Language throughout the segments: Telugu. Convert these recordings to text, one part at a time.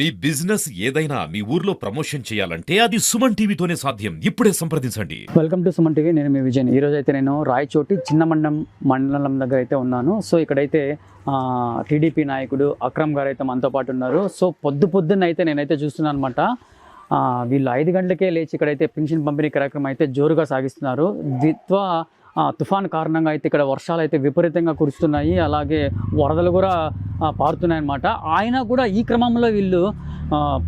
మీ బిజినెస్ ఏదైనా మీ ఊర్లో ప్రమోషన్ చేయాలంటే అది సుమన్ టీవీతోనే సాధ్యం. ఇప్పుడే సంప్రదించండి. వెల్కమ్ టు సుమన్ టీవీ నేను మీ విజయన్ ఈ రోజు అయితే నేను రాయచోటి చిన్న మండలం మండలం దగ్గర అయితే ఉన్నాను. సో ఇక్కడైతే టీడీపీ నాయకుడు అక్రమ్ గారు అయితే మనతో పాటు ఉన్నారు. సో పొద్దు పొద్దున్న అయితే నేనైతే చూస్తున్నాను అనమాట వీళ్ళు ఐదు గంటలకే లేచి ఇక్కడైతే పెన్షన్ పంపిణీ కార్యక్రమం అయితే జోరుగా సాగిస్తున్నారు. ద్విత్వ తుఫాన్ కారణంగా అయితే ఇక్కడ వర్షాలు అయితే విపరీతంగా కురుస్తున్నాయి. అలాగే వరదలు కూడా పారుతున్నాయి అన్నమాట ఆయన కూడా ఈ క్రమంలో వీళ్ళు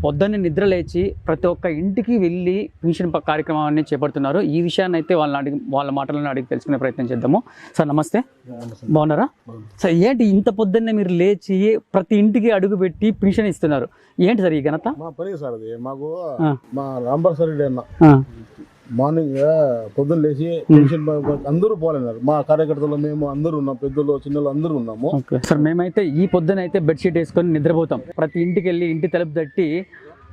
పొద్దున్నే నిద్ర లేచి ప్రతి ఒక్క ఇంటికి వెళ్ళి పెన్షన్ ప- కార్యక్రమాన్ని చేపడుతున్నారు. ఈ విషయాన్ని అయితే వాళ్ళని అడిగి వాళ్ళ మాటలను అడిగి తెలుసుకునే ప్రయత్నం చేద్దాము. సార్ నమస్తే. బాగున్నారా? సార్ ఏంటి ఇంత పొద్దున్నే మీరు లేచి ప్రతి ఇంటికి అడుగు పెట్టి పెన్షన్ ఇస్తున్నారు? ఏంటి సార్ ఈ ఘనత? మా పని సార్ అది. మాకు. మా మార్నింగ్ పొద్దున్న లేచి పెన్షన్ అందరూ పోలేనారు. మా కార్యకర్తలు మేము అందరూ ఉన్నాం పెద్దలు చిన్నలు అందరూ ఉన్నాము. సార్ మేమైతే ఈ పొద్దున అయితే బెడ్షీట్ వేసుకొని నిద్రపోతాం. ప్రతి ఇంటికి వెళ్ళి ఇంటి తలుపు తట్టి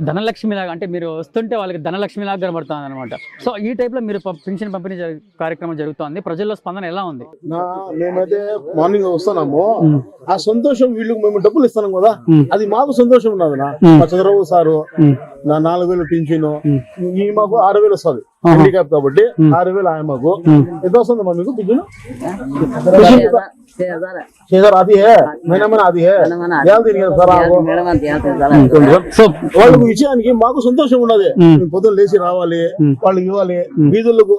ధనలక్ష్మి లాగా అంటే మీరు వస్తుంటే వాళ్ళకి ధనలక్ష్మి లాగా కనబడుతుంది అనమాట సో ఈ టైప్లో మీరు పెన్షన్ పంపిణీ కార్యక్రమం జరుగుతోంది. ప్రజల్లో స్పందన ఎలా ఉంది? మేమైతే మార్నింగ్ వస్తున్నాము. ఆ సంతోషం వీళ్ళకి మేము డబ్బులు ఇస్తున్నాం కదా అది మాకు సంతోషం ఉన్నది నా. చంద్రబాబు సారు నా నాలుగు వేలు పింఛను ఈ మాకు ఆరు వేలు వస్తుంది. హ్యాండిక్యాప్ కాబట్టి ఆరు వేలు ఆయమ్మకు. ఎంత వస్తుందమ్మా మీకు బిజ్జులు చేదారు? అది. మేనమన అది సో వాళ్ళకు విషయానికి మాకు సంతోషం ఉన్నది. పొద్దున లేచి రావాలి వాళ్ళకి ఇవ్వాలి. వీధులకు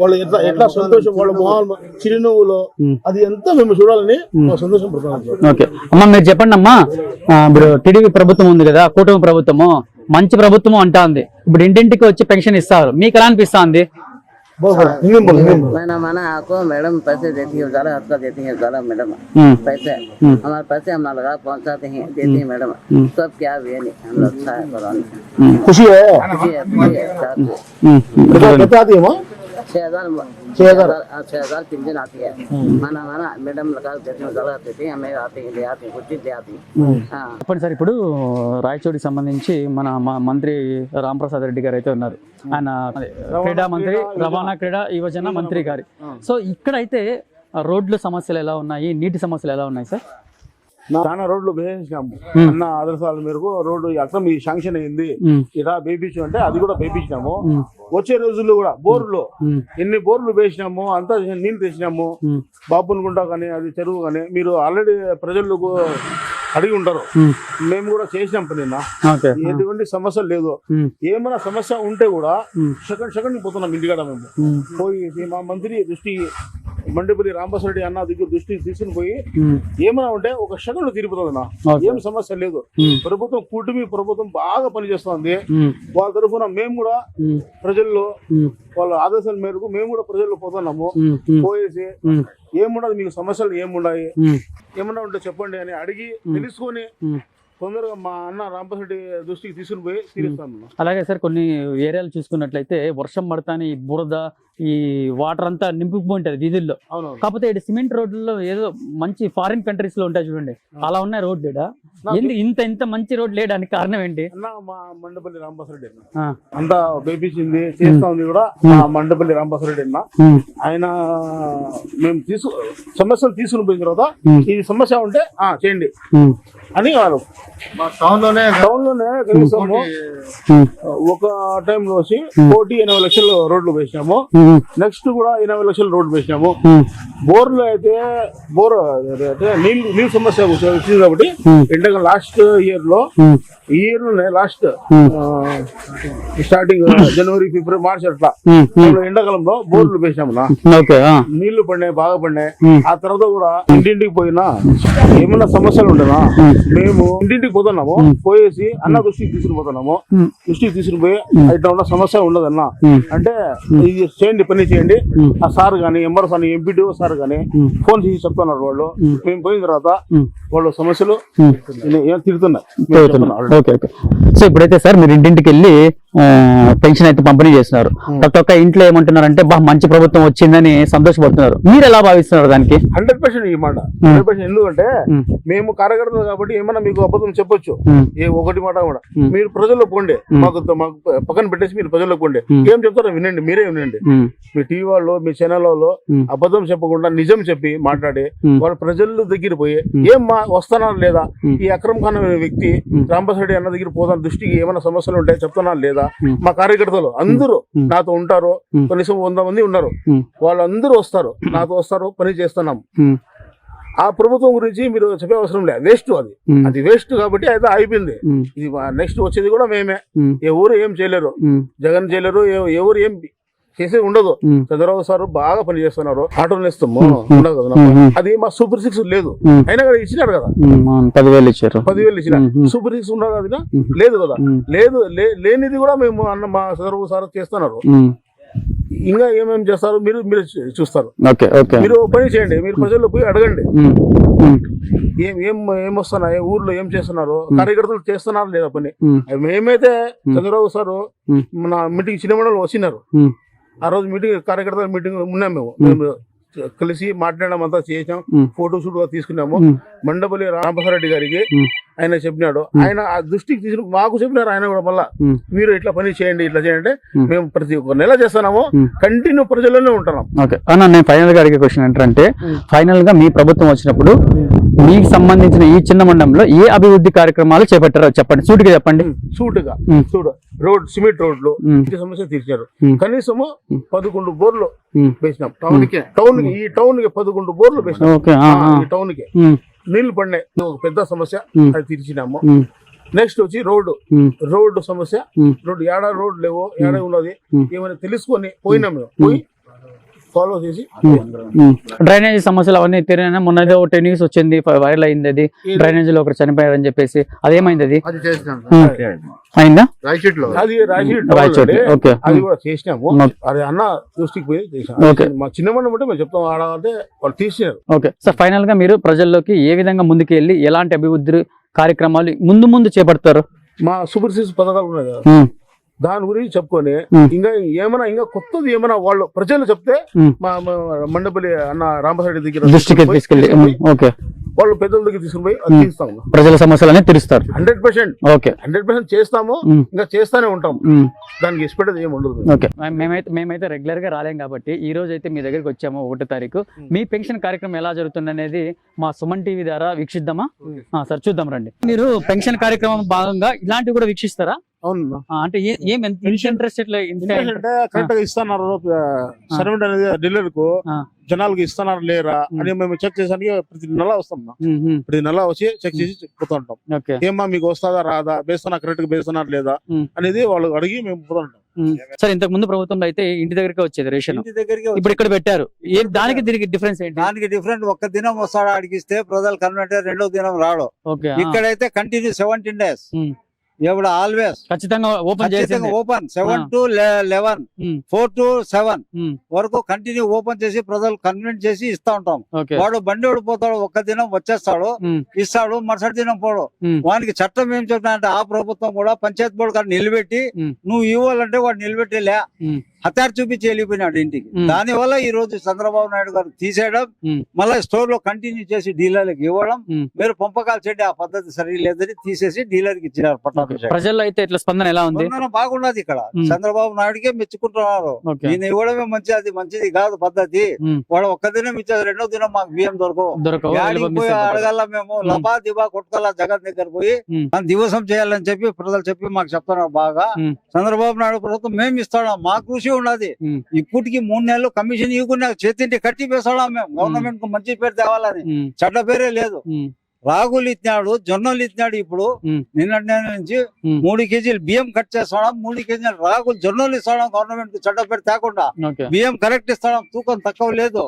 వాళ్ళు ఎట్లా ఎట్లా సంతోషం వాళ్ళ మొహాలు చిరునవ్వులు అది ఎంతో మేము చూడాలని సంతోషం పడుతున్నాం ఓకే. అమ్మా మీరు చెప్పండి అమ్మా ఇప్పుడు టీడీపీ ప్రభుత్వం ఉంది కదా కుటుంబ ప్రభుత్వము. మంచి ప్రభుత్వము అంటా ఉంది ఇప్పుడు ఇంటింటికి వచ్చి పెన్షన్ ఇస్తారు మీకు ఎలా అనిపిస్తుంది బోల్ బోల్, హిందీ బోల్, హిందీ బోల్. महीना महीना आपको मैडम पैसे देती है ज्यादा हद का देती है ज्यादा मैडम पैसे हमारे पैसे हम ना लगा पहुंचाते हैं देती है मैडम सब क्या भी है नहीं हम लोग अच्छा है पता नहीं ఖుషి హే खुशी है खुशी है अच्छा है। कितना कितना आती है माँ छह हजार छह हजार? हाँ, छह हजार पेंशन आती है माना माना मैडम लगा देती है ज्यादा देती है हमें आती है ले आती है कुछ चीज ले आती है हाँ చెప్పండి సార్ ఇప్పుడు రాయచోటికి సంబంధించి మన మ- మంత్రి రాంప్రసాద్ రెడ్డి గారు అయితే ఉన్నారు ఆయన అదే, క్రీడా మంత్రి రవాణా క్రీడా యువజన మంత్రి గారు సో ఇక్కడైతే ఆ, రోడ్ల సమస్యలు ఎలా ఉన్నాయి నీటి సమస్యలు ఎలా ఉన్నాయి సార్ చాలా రోడ్లు వేయించినాము అన్న ఆదర్శాల మేరకు రోడ్డు అక్రమ్ ఈ శాంక్షన్ అయింది. ఇలా వేయించు అంటే అది కూడా వేయించినాము వచ్చే రోజుల్లో కూడా బోర్లు ఎన్ని బోర్లు వేసినాము అంతా నీళ్ళు తెచ్చినాము. బాబుని గుంట కానీ అది చెరువు కానీ మీరు ఆల్రెడీ ప్రజలకు అడిగి ఉంటారు. మేము కూడా చేసినాం పని ఎటువంటి సమస్య లేదు. ఏమైనా సమస్య ఉంటే కూడా సెకండ్ సెకండ్ పోతున్నాం ఇంటికాడ మేము. పోయి మా మంత్రి దృష్టి మండిపల్లి రాంబసరెడ్డి అన్న దగ్గర దృష్టి తీసుకుని పోయి ఏమైనా ఉంటే ఒక సెకండ్ తిరిగిపోతుంది నా Okay. ఏం సమస్య లేదు. ప్రభుత్వం కూటమి ప్రభుత్వం బాగా పనిచేస్తుంది. వాళ్ళ తరఫున మేము కూడా ప్రజల్లో వాళ్ళ ఆదేశాల మేరకు మేము కూడా ప్రజల్లో పోతున్నాము. పోయేసి ఏముండదు మీకు సమస్యలు ఏముండాయి? ఏమన్నా ఉంటే చెప్పండి అని అడిగి తెలుసుకొని తొందరగా మా అన్న రాంబసరెడ్డి దృష్టికి తీసుకుని పోయి తీరుస్తాను అలాగే సార్ కొన్ని ఏరియాలు చూసుకున్నట్లయితే వర్షం పడతానే బురద ఈ వాటర్ అంతా నింపుకుపోయింటది వీధుల్లో. కాకపోతే ఇక్కడ సిమెంట్ రోడ్లలో ఏదో మంచి ఫారిన్ కంట్రీస్లో ఉంటాయి చూడండి. అలా ఉన్నాయి రోడ్లు ఈడ. ఎందుకు ఇంత ఇంత మంచి రోడ్ లేడానికి కారణం ఏంటి? అన్న మా మండపల్లి రాంబసరెడ్డి అంతా వేపించింది చేస్తా ఉంది కూడా మా. మండపల్లి రాంబసరెడ్డి అన్న. ఆయన మేము తీసు సమస్యలు తీసుకుని పోయిన తర్వాత ఈ సమస్య ఉంటే ఆ చేయండి. అని వాళ్ళు టౌన్లోనే టౌన్లోనే కనీసము ఒక టైం లో వచ్చి కోటి ఎనభై లక్షలు రోడ్లు వేసినాము. నెక్స్ట్ కూడా ఎనభై లక్షలు రోడ్లు వేసినాము. బోర్లు అయితే బోర్ అంటే నీళ్ళు నీళ్ళు సమస్య వచ్చింది కాబట్టి ఎండగా లాస్ట్ ఇయర్లో ఈ ఇయర్లోనే లాస్ట్ స్టార్టింగ్ జనవరి ఫిబ్రవరి మార్చ్ అట్లా. ఎండాకాలంలో బోర్లు వేసినాము ఆ, నీళ్ళు పడినాయి బాగా పడినాయి. ఆ తర్వాత కూడా ఇంటింటికి పోయినా ఏమన్నా సమస్యలు ఉండనా? మేము ఇంటింటికి పోతున్నాము పోయేసి అన్న దృష్టికి తీసుకుని పోతున్నాము. దృష్టికి తీసుకుని పోయి ఇట్లా ఉన్న సమస్య ఉండదన్న. అంటే ఇది చేయండి పని చేయండి. ఆ సార్ గాని ఎంఆర్ సార్ ఎంపీడీ సార్ గాని ఫోన్ చేసి చెప్తున్నారు వాళ్ళు. మేము పోయిన తర్వాత వాళ్ళు సమస్యలు సో ఇప్పుడైతే సార్ మీరు ఇంటింటికి వెళ్ళి పెన్షన్ అయితే పంపిణీ చేస్తున్నారు ప్రతి ఒక్క ఇంట్లో ఏమంటున్నారంటే బా మంచి ప్రభుత్వం వచ్చిందని సంతోషపడుతున్నారు మీరు ఎలా భావిస్తున్నారు దానికి హండ్రెడ్ పర్సెంట్ ఈ మాట హండ్రెడ్ పర్సెంట్ ఎందుకంటే ఉమ్, మేము కార్యకర్తలు కాబట్టి ఏమన్నా మీకు అబద్ధం చెప్పొచ్చు ఏ ఒకటి మాట కూడా. మీరు ప్రజల్లో పోండి. మాకు మాకు పక్కన పెట్టేసి మీరు ప్రజల్లో పోండి. ఏం చెప్తారో వినండి మీరే వినండి మీ టీవీ వాళ్ళు మీ ఛానల్ వాళ్ళు. అబద్ధం చెప్పకుండా నిజం చెప్పి మాట్లాడి. వాళ్ళ ప్రజల దగ్గర పోయి. ఏం మా వస్తానా లేదా. ఈ అక్రమ్ ఖాన్ వ్యక్తి. రాంబసరెడ్డి అన్న దగ్గర పోదాం దృష్టికి ఏమైనా సమస్యలు ఉంటాయి చెప్తున్నా లేదా ఉమ్. మా కార్యకర్తలు అందరూ. నాతో ఉంటారు. కనీసం వంద మంది ఉన్నారు. వాళ్ళందరూ వస్తారు. నాతో వస్తారు. పని చేస్తున్నాం. ఆ ప్రభుత్వం గురించి మీరు చెప్పే అవసరం లేదు. వేస్ట్ అది. అది వేస్ట్ కాబట్టి అయితే అయిపోయింది. ఇది నెక్స్ట్ వచ్చేది కూడా మేమే. ఎవరు ఏం చేయలేరు. జగన్ చేయలేరు. ఎవ- ఎవరు ఏం చేసేది ఉండదు. చంద్రబాబు సార్ బాగా పని చేస్తున్నారు ఆటోలు ఇస్తాము. ఉండదు కదా అది మా సూపర్ సిక్స్ లేదు. అయినా కూడా ఇచ్చినారు కదా. పదివేలు ఇచ్చారు. పదివేలు ఇచ్చిన. సూపర్ సిక్స్ అది ఉమ్, లేదు కదా. లేదు లేనిది కూడా మేము అన్న మా చంద్రబాబు సార్ చేస్తున్నారు. ఇంకా ఏమేమి చేస్తారు? మీరు మీరు చూస్తారు. మీరు పని చేయండి. మీరు ప్రజల్లో పోయి అడగండి. ఏం ఏం ఏం వస్తున్నాయి ఊర్లో ఏం చేస్తున్నారు? కార్యకర్తలు చేస్తున్నారు లేదా పని? మేమైతే చంద్రబాబు సార్. మన మీటింగ్ చిన్న మండలం వచ్చినారు. ఆ రోజు మీటింగ్ కార్యకర్తల మీటింగ్ ఉన్నాం మేము. మేము. కలిసి మాట్లాడడం అంతా చేసాం. ఫోటో షూట్ తీసుకున్నాము. మండపల్లి రామప్రసారెడ్డి గారికి. ఆయన చెప్పినాడు. ఆయన ఆ దృష్టికి తీసుకుని మాకు చెప్పినారు ఆయన కూడా మళ్ళా. మీరు ఇట్లా పని చేయండి ఇట్లా చేయండి. మేము. ప్రతి ఒక్క నెల చేస్తున్నాము. కంటిన్యూ ప్రజల్లోనే ఉంటున్నాం. ఓకే. అన్న నేను ఫైనల్గా అడిగే క్వశ్చన్ ఏంటంటే. ఫైనల్గా మీ ప్రభుత్వం వచ్చినప్పుడు మీకు సంబంధించిన ఈ చిన్న మండలంలో ఏ అభివృద్ధి కార్యక్రమాలు చేపట్టారో చెప్పండి. సూటిగా చెప్పండి. సూటుగా. చూడు రోడ్ సిమెంట్ రోడ్లు సమస్య తీర్చారు. కనీసము పదకొండు బోర్లు వేసినాం. టౌన్కి టౌన్కి ఈ టౌన్కి పదకొండు బోర్లు వేసినాం. ఈ టౌన్కి నీళ్ళు పడినాయి ఒక పెద్ద సమస్య. అది తీర్చినాము. నెక్స్ట్ వచ్చి రోడ్డు. రోడ్డు సమస్య. రోడ్డు ఏడా రోడ్ లేవో ఏడా ఉన్నది. ఏమైనా తెలుసుకొని పోయినాం మేము. పోయి ఫాలో చేసి. డ్రైనేజీ సమస్యలు అవన్నీ తీరినా మొన్న ఏదో ఒకటి న్యూస్ వచ్చింది వైరల్ అయింది అది డ్రైనేజీ లో ఒకరు చనిపోయారని చెప్పేసి అదేమైంది అది. అయిందా? రాయచీట్లో అది రాయచీట్ ఓకే. అది కూడా చేసినాము. ఓకే. అది అన్న దృష్టికి పోయి చేసాం ఓకే. మా చిన్న మంది బట్టి మేము చెప్తాం ఆడ అంటే వాళ్ళు తీసినారు. ఓకే. సార్ ఫైనల్గా మీరు ప్రజల్లోకి ఏ విధంగా ముందుకు వెళ్ళి ఎలాంటి అభివృద్ధి కార్యక్రమాలు ముందు ముందు చేపడతారు? మా సూపర్ సిక్స్ పథకాలు ఉన్నాయి కదా. దాని గురించి చెప్పుకొని. ఇంకా ఏమైనా ఇంకా కొత్తది ఏమైనా వాళ్ళు ప్రజలు చెప్తే. మా మండపల్లి అన్న రామసారెడ్డి దగ్గర దృష్టికి తీసుకెళ్ళి ఓకే. వాళ్ళు పెద్దల దగ్గర తీసుకుని పోయి అది తీస్తాం ప్రజల సమస్యలన్నీ తీరుస్తారు. Hundred percent. Okay. Hundred percent చేస్తాము. ఇంకా చేస్తానే ఉంటాం. దానికి ఇష్టపడేది ఏమి ఉండదు. ఓకే. మేమైతే మేమైతే రెగ్యులర్గా రాలేం కాబట్టి ఈ రోజు అయితే మీ దగ్గరికి వచ్చాము ఒకటో తారీఖు. మీ పెన్షన్ కార్యక్రమం ఎలా జరుగుతుంది అనేది మా సుమన్ టీవీ ద్వారా వీక్షిద్దామా? ఆ, సార్ చూద్దాం రండి. మీరు పెన్షన్ కార్యక్రమం భాగంగా ఇలాంటివి కూడా వీక్షిస్తారా? అవును అంటే ఏ- ఇంట్రెస్ట్ కరెక్ట్గా ఇస్తున్నారు సర్వెంట్ అనేది డీలర్కు. జనాలకు ఇస్తున్నారు లేరా అని మేము చెక్ చేసానికి ప్రతి నెల వస్తాం ఉమ్, ఉమ్, ప్రతి నెల వచ్చి చెక్ చేసి పోతూ ఉంటాం. ఓకే ఏమ్మా మీకు వస్తుందా రాదా వేస్తున్నా కరెక్ట్గా వేస్తున్నారు లేదా. అనేది వాళ్ళు అడిగి మేము పోతూ ఉంటాం. సార్ ఇంతకు ముందు ప్రభుత్వంలో అయితే ఇంటి దగ్గరికి వచ్చేది రేషన్. ఇంటి దగ్గరికి ఇప్పుడు ఇక్కడ పెట్టారు. ఏం దానికి దీనికి డిఫరెన్స్ ఏంటి? దానికి డిఫరెంట్ ఒక్క దినం వస్తాడు అడిగిస్తే ప్రజలు కన్వర్ట్ రెండో దినం రాడు. ఇక్కడైతే కంటిన్యూ సెవెంటీన్ డేస్ ఎప్పుడు ఆల్వేస్ ఖచ్చితంగా ఓపెన్ చేసింది. Open seven. To eleven four to seven వరకు కంటిన్యూ ఓపెన్ చేసి ప్రజలు కన్విన్స్ చేసి ఇస్తా ఉంటాం. వాడు బండి పోతాడు ఒక్క దినం వచ్చేస్తాడు ఇస్తాడు మరుసటి దినం పోడు. వానికి చట్టం ఏం చెప్తా అంటే ఆ ప్రభుత్వం కూడా పంచాయత్ బోర్డు కాడ నిలబెట్టి. నువ్వు ఇవ్వాలంటే వాడు నిలబెట్టేలే. ఉమ్, హత్యారు చూపించి వెళ్ళిపోయినాడు ఇంటికి. దాని వల్ల ఈ రోజు చంద్రబాబు నాయుడు గారు తీసేయడం. మళ్ళీ స్టోర్లో కంటిన్యూ చేసి డీలర్లకు ఇవ్వడం. మీరు పంపకాలు ఆ పద్ధతి సరిలేదని తీసేసి డీలర్కి ఇచ్చినారు ఓకే. ప్రజల్లో అయితే ఇట్లా స్పందన ఎలా ఉంది? బాగున్నది ఇక్కడ. చంద్రబాబు నాయుడుకే మెచ్చుకుంటున్నారు. ఈయన ఇవ్వడమే మంచి అది మంచిది కాదు పద్ధతి. వాడు ఒక్క దినం ఇచ్చేది రెండో దినం మాకు బియ్యం దొరకవు. దొరకవు యాడికి వెళ్ళి పోయి పంపిస్తారు. అడగల మేము లబా దిబా కొట్టుకల్లా జగన్ దగ్గర పోయి దివసం చేయాలని చెప్పి ప్రజలు చెప్పి మాకు చెప్తున్నారు బాగా. చంద్రబాబు నాయుడు ప్రభుత్వం మేము ఇస్తాం మా కృషి ఉన్నది. ఇప్పటికి మూడు నెలలు కమిషన్ ఇవ్వకుండా చేతింటి కట్టి వేసాడాం మేము? గవర్నమెంట్కు మంచి పేరు తేవాలని. చెడ్డ పేరే లేదు. రాగులు ఇచ్చినాడు జొన్నలు ఇచ్చినాడు ఇప్పుడు. నిన్నటి నెల నుంచి. మూడు కేజీలు బియ్యం కట్ చేస్తాం మూడు కేజీలు రాగులు జొన్నలు ఇస్తాం గవర్నమెంట్ చెడ్డ పేరు తేకుండా బియ్యం కరెక్ట్ ఇస్తాం తూకం తక్కువ లేదు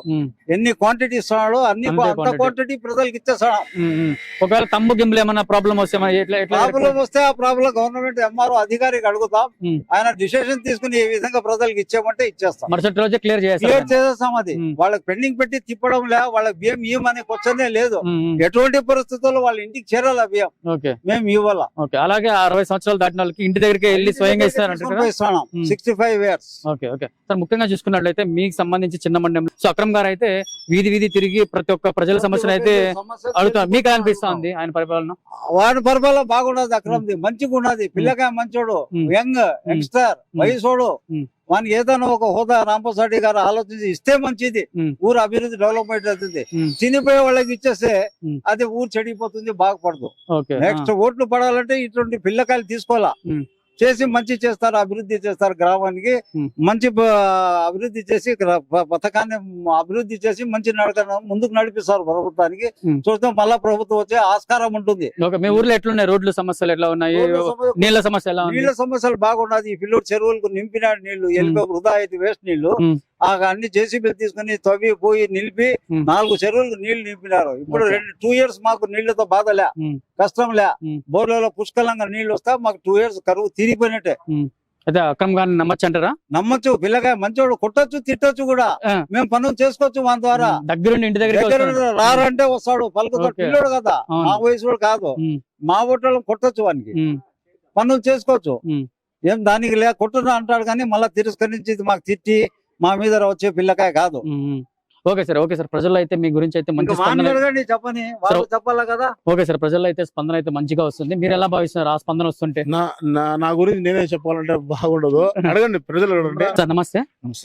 ఎన్ని క్వాంటిటీ ఇస్తున్నాడు అన్ని అంతే. క్వాంటిటీ ప్రజలకు ఇచ్చేస్తాం. ఒకవేళ తమ్ము గింబులు ఏమన్నా ప్రాబ్లం వస్తే ప్రాబ్లం వస్తే ఆ ప్రాబ్లం గవర్నమెంట్ ఎంఆర్ఓ అధికారికి అడుగుతాం. ఆయన డిసిషన్ తీసుకుని ఏ విధంగా ప్రజలకు ఇచ్చామంటే ఇచ్చేస్తాం మరుసటి రోజే క్లియర్ క్లియర్ చేస్తారు చేసేస్తాం అది. వాళ్ళకి పెండింగ్ పెట్టి తిప్పడం లే వాళ్ళకి బియ్యం ఇవ్వమనే క్వశ్చనే లేదు. ఎటువంటి పరిస్థితుల్లో వాళ్ళ ఇంటికి చేరాల బియ్యం. ఓకే. మేము ఇవ్వాల. ఓకే. అలాగే అరవై సంవత్సరాలు దాటిన వాళ్ళకి ఇంటి దగ్గరికి వెళ్ళి స్వయంగా ఉమ్. Sixty five years okay okay. Sir ముఖ్యంగా చూసుకున్నట్లయితే మీకు సంబంధించి చిన్న మండలం. సో అక్రమ్ గారు అయితే వీధి వీధి తిరిగి ప్రతి ఒక్క ప్రజల సమస్యలు అయితే అడుగుతున్నారు మీకు అనిపిస్తుంది ఆయన పరిపాలన? వాడి పరిపాలన బాగున్నది అక్రమ్ది. మంచిగా ఉన్నది పిల్లకాయ మంచోడు. యంగ్ యంగ్స్టర్ వయసోడు. వానికి ఏదైనా ఒక హోదా రాంప్రసాద్ గారు ఆలోచించి ఇస్తే మంచిది. ఊరు అభివృద్ధి డెవలప్మెంట్ అవుతుంది. చనిపోయే వాళ్ళకి ఇచ్చేస్తే. అది ఊరు చెడిపోతుంది బాగుపడదు నెక్స్ట్ ఓట్లు పడాలంటే ఇటువంటి పిల్లకాయలు తీసుకోవాలా. చేసి మంచి చేస్తారు అభివృద్ధి చేస్తారు గ్రామానికి. మంచి అభివృద్ధి చేసి పథకాన్ని అభివృద్ధి చేసి మంచి నడక ముందుకు నడిపిస్తారు ప్రభుత్వానికి. చూస్తే మళ్ళా ప్రభుత్వం వచ్చే ఆస్కారం ఉంటుంది. మీ ఊర్లో ఎట్లున్నాయి? రోడ్లు సమస్యలు ఎట్లా ఉన్నాయి? నీళ్ళ సమస్య ఎలా ఉంది? నీళ్ళ సమస్యలు బాగున్నది ఈ పిల్లలు చెరువులకు నింపినాడు నీళ్ళు ఎలిపి వృధా అయితే వేస్ట్ నీళ్ళు అన్ని జేసీబీలు తీసుకుని తవ్వి పోయి నిలిపి. నాలుగు చెరువులకు నీళ్ళు నింపినారు ఇప్పుడు. రెండు టూ ఇయర్స్ మాకు నీళ్ళతో బాధలే ఉమ్. కష్టం లే ఉమ్. బోర్లలో పుష్కలంగా నీళ్ళు వస్తా మాకు టూ ఇయర్స్ కరువు తిరిగిపోయినట్టే అయితే అక్రమ్ గారిని నమ్మచ్చు అంటారా నమ్మచ్చు పిల్లకాయ మంచోడు కొట్టొచ్చు తిట్టొచ్చు కూడా. మేము పనులు చేసుకోవచ్చు మన ద్వారా దగ్గరుండి ఇంటి దగ్గర. రారంటే వస్తాడు పలుకుతాడు ఓకే. పిల్లోడు కదా. మా వయసు కాదు. మా ఓట్లలో కొట్టొచ్చు వానికి. పనులు చేసుకోవచ్చు. ఏం దానికి లే కొట్టున్నా అంటాడు కానీ మళ్ళీ తిరస్కరించి మాకు తిట్టి మా మీద వచ్చే పిల్లకాయ కాదు. Okay sir okay sir. ప్రజల్లో అయితే మీ గురించి అయితే మంచి స్పందన చెప్పని చెప్పాలా కదా? ఓకే సార్ ప్రజల్లో అయితే స్పందన అయితే మంచిగా వస్తుంది. మీరు ఎలా భావిస్తున్నారు ఆ స్పందన వస్తుంటే? నా నా- నా గురించి నేనే చెప్పాలంటే బాగుండదు. అడగండి ప్రజలు అడగండి. సార్ నమస్తే.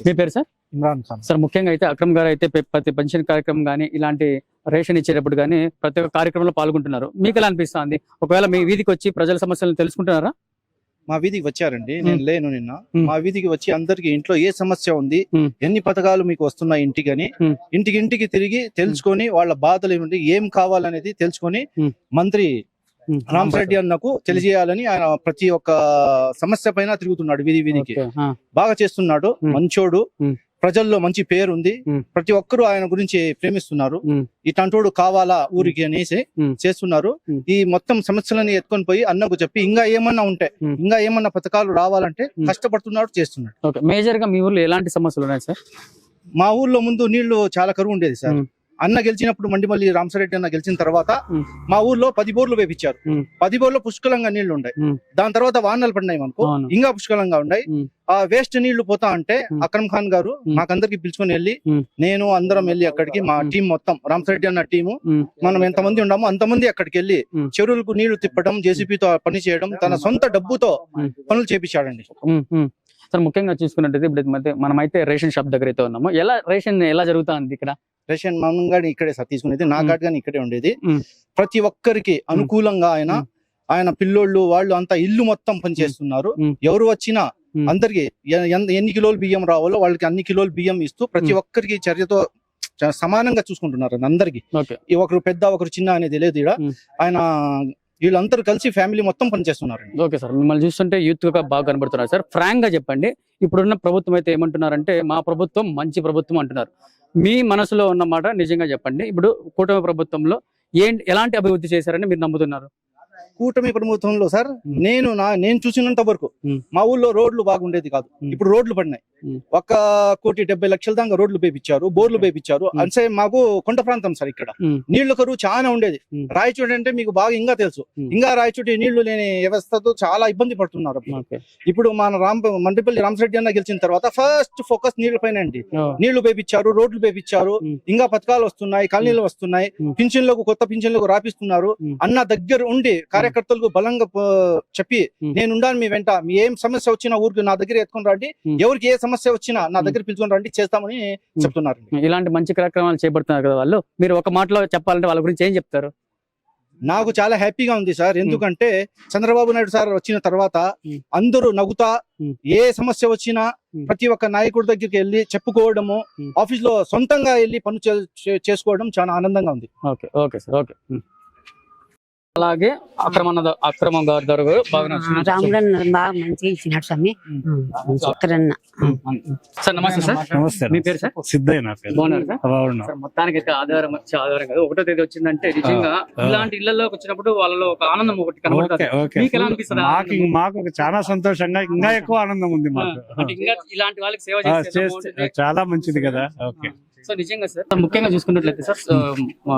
మీ పేరు సార్? ఇమ్రాన్ ఖాన్. సార్ ముఖ్యంగా అయితే అక్రమ్ గారు అయితే ప్రతి పెన్షన్ కార్యక్రమం కానీ ఇలాంటి రేషన్ ఇచ్చేటప్పుడు కానీ ప్రతి ఒక్క కార్యక్రమంలో పాల్గొంటున్నారు. మీకు ఎలా అనిపిస్తుంది? ఒకవేళ మీ వీధికి వచ్చి ప్రజల సమస్యలను తెలుసుకుంటున్నారా? మా వీధికి వచ్చారండి నేను లేను నిన్న మ్. వీధికి వచ్చి అందరికి ఇంట్లో ఏ సమస్య ఉంది. ఎన్ని పథకాలు మీకు వస్తున్నాయి ఇంటికి అని. ఇంటికి ఇంటికి తిరిగి తెలుసుకొని వాళ్ళ బాధలు ఏమిటి ఏం కావాలనేది తెలుసుకొని. మంత్రి రామరెడ్డి అన్నకు తెలియజేయాలని ఆయన ప్రతి ఒక్క సమస్య పైన తిరుగుతున్నాడు వీధి వీధికి బాగా చేస్తున్నాడు. మంచోడు. ప్రజల్లో మంచి పేరు ఉంది. ప్రతి ఒక్కరూ ఆయన గురించి ప్రేమిస్తున్నారు. ఇట్లాంటోడు కావాలా ఊరికి అనేసి. చేస్తున్నారు. ఈ మొత్తం సమస్యలని ఎత్తుకొని పోయి అన్నకు చెప్పి ఇంకా ఏమన్నా ఉంటే. ఇంకా ఏమన్నా పథకాలు రావాలంటే. కష్టపడుతున్నాడు చేస్తున్నాడు ఓకే మేజర్గా మీ ఊర్లో ఎలాంటి సమస్యలు ఉన్నాయి సార్ మా ఊర్లో ముందు నీళ్ళు చాలా కరువు ఉండేది సార్. అన్న గెలిచినప్పుడు మండిమల్లి రామసరెడ్డి అన్న గెలిచిన తర్వాత మ్. ఊర్లో పది బోర్లు వేపించారు. పది బోర్లు పుష్కలంగా నీళ్ళు ఉన్నాయి. దాని తర్వాత వానలు పడినాయి మనకు. ఇంకా పుష్కలంగా ఉన్నాయి. ఆ వేస్ట్ నీళ్ళు పోతా అంటే. అక్రమ్ ఖాన్ గారు. మాకందరికి పిలుచుకొని వెళ్ళి. నేను అందరం వెళ్ళి అక్కడికి మా. టీం మొత్తం రామసరెడ్డి అన్న టీము. మనం ఎంతమంది ఉన్నామో అంతమంది అక్కడికి వెళ్ళి. చెరువులకు నీళ్ళు తిప్పడం జేసీబీతో పని చేయడం తన సొంత డబ్బుతో. పనులు చేపించాడండి. సార్ ముఖ్యంగా చూసుకున్నట్టయితే ఇప్పుడు మనమైతే రేషన్ షాప్ దగ్గర అయితే ఉన్నాము ఎలా రేషన్ ఎలా జరుగుతుంది ఇక్కడ రేషన్ మనం కానీ ఇక్కడే సార్ తీసుకునేది నా. కార్డ్ కానీ ఇక్కడే ఉండేది. ప్రతి ఒక్కరికి అనుకూలంగా ఆయన. ఆయన పిల్లోళ్ళు వాళ్ళు అంతా ఇల్లు మొత్తం పనిచేస్తున్నారు. ఎవరు వచ్చినా. అందరికి ఎన్ని కిలోలు బియ్యం రావాలో వాళ్ళకి అన్ని కిలోలు బియ్యం ఇస్తూ ప్రతి. ఒక్కరికి చర్యతో సమానంగా చూసుకుంటున్నారు అందరికి ఒకరు పెద్ద ఒకరు చిన్న అనేది లేదు మ్. ఆయన వీళ్ళందరూ కలిసి ఫ్యామిలీ మొత్తం పనిచేస్తున్నారు ఓకే సార్ మిమ్మల్ని చూస్తుంటే యూత్గా బాగా కనబడుతున్నారు సార్ ఫ్రాంక్గా చెప్పండి ఇప్పుడున్న ప్రభుత్వం అయితే ఏమంటున్నారంటే మా ప్రభుత్వం మంచి ప్రభుత్వం అంటున్నారు మీ మనసులో ఉన్న మాట నిజంగా చెప్పండి. ఇప్పుడు కూటమి ప్రభుత్వంలో ఏంటి ఎలాంటి అభివృద్ధి చేశారని మీరు నమ్ముతున్నారు? కూటమి ప్రభుత్వంలో సార్ నేను నా నేను చూసినంత వరకు మ్. ఊళ్ళో రోడ్లు బాగుండేది కాదు. ఇప్పుడు రోడ్లు పడినాయి. ఒక కోటి డెబ్బై లక్షల దాకా రోడ్లు పేపించారు బోర్లు పేపించారు. అంటే మాకు కొండ ప్రాంతం సార్ ఇక్కడ. నీళ్ళ కరువు చాలా ఉండేది. రాయచోటి అంటే మీకు బాగా ఇంకా తెలుసు. ఇంకా రాయచోటి నీళ్ళు లేని వ్యవస్థతో చాలా ఇబ్బంది పడుతున్నారు ఇప్పుడు మన రామ్ మండిపల్లి రామరెడ్డి అన్న గెలిచిన తర్వాత ఫస్ట్ ఫోకస్ నీళ్ళ పైన అండి నీళ్ళు పేపించారు రోడ్లు పేపించారు. ఇంకా పథకాలు వస్తున్నాయి కాలనీలు వస్తున్నాయి. పింఛన్లకు కొత్త పింఛన్లకు రాపిస్తున్నారు. అన్న దగ్గర ఉండి కార్యకర్తలకు బలంగా చెప్పి మ్. నేను ఉండాను మీ వెంట మీ ఏం సమస్య వచ్చినా ఊరికి నా దగ్గర ఎత్తుకొని రండి. ఎవరికి ఏ సమస్య వచ్చినా నా. దగ్గర పిలుచుకొని రండి చేస్తామని చెప్తున్నారు ఇలాంటి మంచి కార్యక్రమాలు చేపడుతున్నారు కదా వాళ్ళు మీరు ఒక మాటలో చెప్పాలంటే వాళ్ళ గురించి ఏం చెప్తారు నాకు చాలా హ్యాపీగా ఉంది సార్ ఎందుకంటే చంద్రబాబు నాయుడు సార్ వచ్చిన తర్వాత. అందరూ నవ్వుతా. ఏ సమస్య వచ్చినా. ప్రతి ఒక్క నాయకుడి దగ్గరికి వెళ్ళి చెప్పుకోవడము. ఆఫీస్లో సొంతంగా వెళ్ళి పనులు చేసుకోవడం చాలా ఆనందంగా ఉంది ఓకే ఓకే సార్ ఓకే. అలాగే అక్రమ అక్రమ గారి బాగా సార్ నమస్తే సార్. నమస్తే మీ పేరు సార్? సిద్ధయ్య నా పేరు. బాగున్నారు సార్? బాగున్నా. సార్ మొత్తానికి అయితే ఆధారం వచ్చి ఆధారం కదా. ఒకటో తేదీ వచ్చిందంటే నిజంగా. ఇలాంటి ఇళ్ళలోకి వచ్చినప్పుడు వాళ్ళలో ఒక ఆనందం ఒకటి కనబడుతుంది. మీకు ఎలా అనిపిస్తుంది చాలా సంతోషంగా ఇంకా ఎక్కువ ఆనందం ఉంది మాకు. ఇంకా ఇలాంటి వాళ్ళకి సేవ చేస్తే చాలా మంచిది కదా. ఓకే. సో నిజంగా సార్ ముఖ్యంగా చూసుకున్నట్లయితే సార్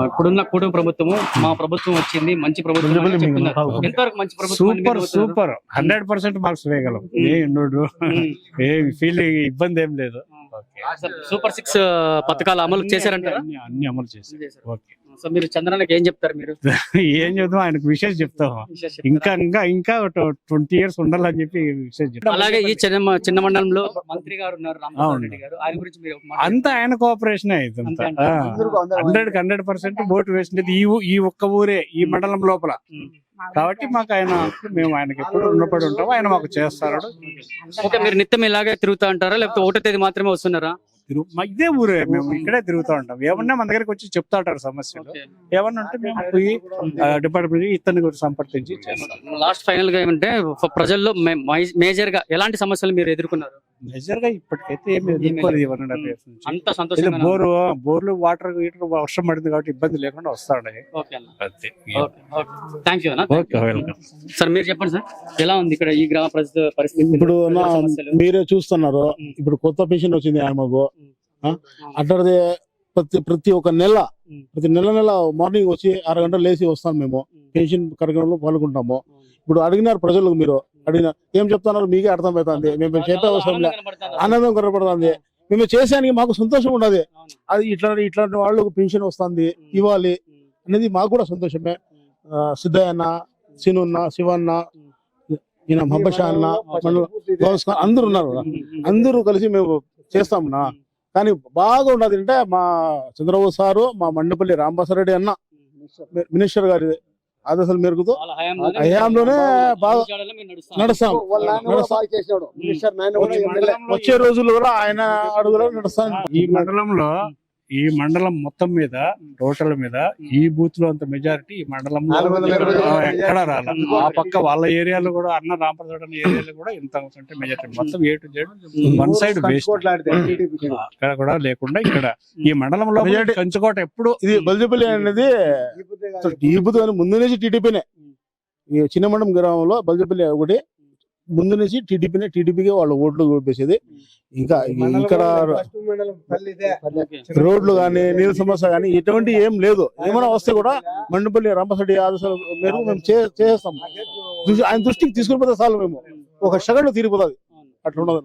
ఇప్పుడున్న కూటమి ప్రభుత్వము మా ప్రభుత్వం వచ్చింది మంచి ప్రభుత్వం. ఎంతవరకు మంచి ప్రభుత్వం super? Super. Hundred percent marks వేయగలం. ఏ ఫీల్ ఇబ్బంది ఏం లేదు. సార్, సూపర్ సిక్స్ పథకాలు అమలు చేశారంటారా? అన్ని అమలు చేశారు. చేశారు. ఓకే. సో మీరు చంద్రన్నకి ఏం చెప్తారు మీరు? ఏం చెప్తాం? ఆయనకు విషయం చెప్తాం. ఇంకా ఇంకా ఇంకా ట్వంటీ ఇయర్స్ ఉండాలని చెప్పి విషయం చెప్తాం. అలాగే ఈ చిన్న చిన్న మండలంలో మంత్రి గారు ఉన్నారు. రెడ్డి గారు. ఆయన గురించి మీరు అంతా ఆయన కోఆపరేషన్ అంటారా? హండ్రెడ్ హండ్రెడ్ పర్సెంట్ ఓటు వేసినది ఈ ఈ ఒక్క ఊరే ఈ మండలం లోపల. కాబట్టి మాకు ఆయన మేము ఆయనకి ఎప్పుడు ఉన్నపడి ఉంటాము ఆయన మాకు చేస్తాడు. ఓకే మీరు నిత్యం ఇలాగే తిరుగుతా అంటారా లేకపోతే ఒకటో తేదీ మాత్రమే వస్తున్నారా? తిరుగు మా ఇదే ఊరే మేము ఇక్కడే తిరుగుతూ ఉంటాం. ఏమన్నా మన దగ్గరికి వచ్చి చెప్తా ఉంటారు సమస్యలు. ఏమన్నా ఉంటే మేము పోయి డిపార్ట్మెంట్ ఇతన్ని కూడా సంప్రదించి చేస్తాం. లాస్ట్ ఫైనల్గా ఏమంటే ప్రజల్లో మేజర్గా ఎలాంటి సమస్యలు మీరు ఎదుర్కొన్నారు? మెజర్గా ఇప్పటికైతే ఏమి ఎదుర్కోలేదు. అంత సంతోషంగా బోరు బోర్లు వాటర్ గీటర్ వర్షం పడింది కాబట్టి ఇబ్బంది లేకుండా అన్న. థ్యాంక్ యూ అన్న. ఓకే వెల్కమ్ సార్ మీరు చెప్పండి సార్. ఎలా ఉంది ఇక్కడ ఈ గ్రామ పరిస్థితి ఇప్పుడు మీరే చూస్తున్నారు. ఇప్పుడు కొత్త పెన్షన్ వచ్చింది ఆమెకు? అట్లదే ప్రతి ప్రతి ఒక్క నెల. ప్రతి నెల నెల మార్నింగ్ వచ్చి అరగంట లేచి వస్తాం మేము. పెన్షన్ కార్యక్రమంలో పాల్గొంటాము. ఇప్పుడు అడిగినారు ప్రజలకు మీరు. అడిగిన ఏం చెప్తున్నారు? మీకే అర్థమవుతుంది మేము చెప్పే అవసరం లే. ఆనందం కనపడుతుంది మేము చేసానికి మాకు సంతోషం ఉండదు. అది ఇట్లా ఇట్లాంటి వాళ్ళకు పెన్షన్ వస్తుంది ఇవ్వాలి అనేది మాకు కూడా సంతోషమే. ఆ, సిద్ధయ్య అన్న సినున్న శివన్న ఈయన మహబషా అన్న మన అందరూ ఉన్నారు అందరూ కలిసి మేము చేస్తామన్నా కానీ బాగా ఉన్నది అంటే మా చంద్రబాబు సారు మా మండపల్లి రాంబాసరెడ్డి అన్న మినిస్టర్ గారి ఆదేశాల మేరకు హయాంలోనే బాగా నడుస్తాం. వచ్చే రోజుల్లో కూడా ఆయన అడుగులో నడుస్తాం. ఈ మండలంలో ఈ మండలం మొత్తం మీద టోటల్ మీద ఈ బూత్లో అంత మెజారిటీ ఈ మండలంలో ఆ, ఎక్కడా రాల. ఆ పక్క వాళ్ళ ఏరియాలో కూడా అన్న రామప్రసాద్ అన్న ఏరియాలో కూడా ఇంత అంటే మెజారిటీ. మొత్తం A to Z one side అక్కడ కూడా లేకుండా ఇక్కడ. ఈ మండలంలో కంచుకోట ఎప్పుడు ఇది బల్జపల్లి అనేది ఈ అని ముందు నుంచి టీడీపీనే ఈ చిన్నమండం గ్రామంలో బల్జపల్లి ఒకటి ముందు నుంచి టీడీపీనే టీడీపీకి వాళ్ళు ఓట్లు వేసేది ఇంకా ఇక్కడ రోడ్లు కానీ నీళ్ళ సమస్య కానీ ఎటువంటి ఏం లేదు. ఏమైనా వస్తే కూడా మండపల్లి రామసరెడ్డి ఆదేశాల మేరకు మేము చే- చేస్తాం. దృష్టి- ఆయన దృష్టికి తీసుకుని పోతే చాలు మేము. ఒక సెకండ్ తీరిపోతుంది. అట్లా ఉండదు